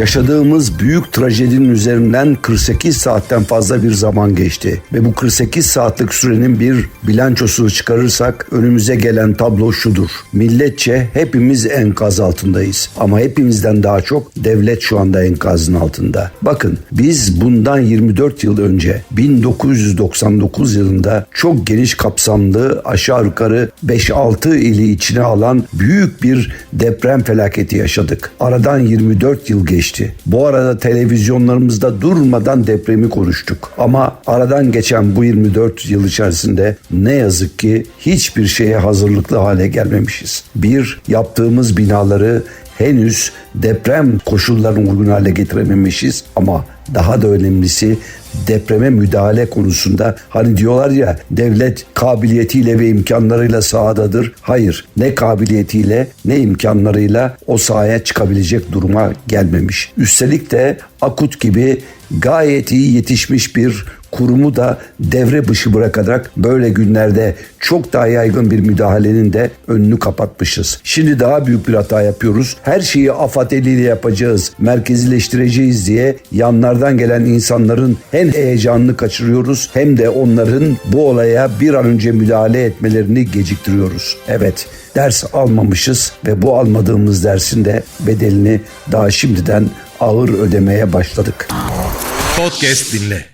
Yaşadığımız büyük trajedinin üzerinden 48 saatten fazla bir zaman geçti ve bu 48 saatlik sürenin bir bilançosunu çıkarırsak önümüze gelen tablo şudur. Milletçe hepimiz enkaz altındayız ama hepimizden daha çok devlet şu anda enkazın altında. Bakın biz bundan 24 yıl önce 1999 yılında çok geniş kapsamlı aşağı yukarı 5-6 ili içine alan büyük bir deprem felaketi yaşadık. Aradan 24 yıl geçti. Bu arada televizyonlarımızda durmadan depremi konuştuk. Ama aradan geçen bu 24 yıl içerisinde ne yazık ki hiçbir şeye hazırlıklı hale gelmemişiz. Bir, yaptığımız binaları henüz deprem koşullarına uygun hale getirememişiz ama daha da önemlisi depreme müdahale konusunda hani diyorlar ya devlet kabiliyetiyle ve imkanlarıyla sahadadır. Hayır ne kabiliyetiyle ne imkanlarıyla o sahaya çıkabilecek duruma gelmemiş. Üstelik de Akut gibi gayet iyi yetişmiş bir kurumu da devre dışı bırakarak böyle günlerde çok daha yaygın bir müdahalenin de önünü kapatmışız. Şimdi daha büyük bir hata yapıyoruz. Her şeyi AFAD eliyle yapacağız, merkezileştireceğiz diye yanlardan gelen insanların hem heyecanını kaçırıyoruz hem de onların bu olaya bir an önce müdahale etmelerini geciktiriyoruz. Evet ders almamışız ve bu almadığımız dersin de bedelini daha şimdiden ağır ödemeye başladık. Podcast dinle.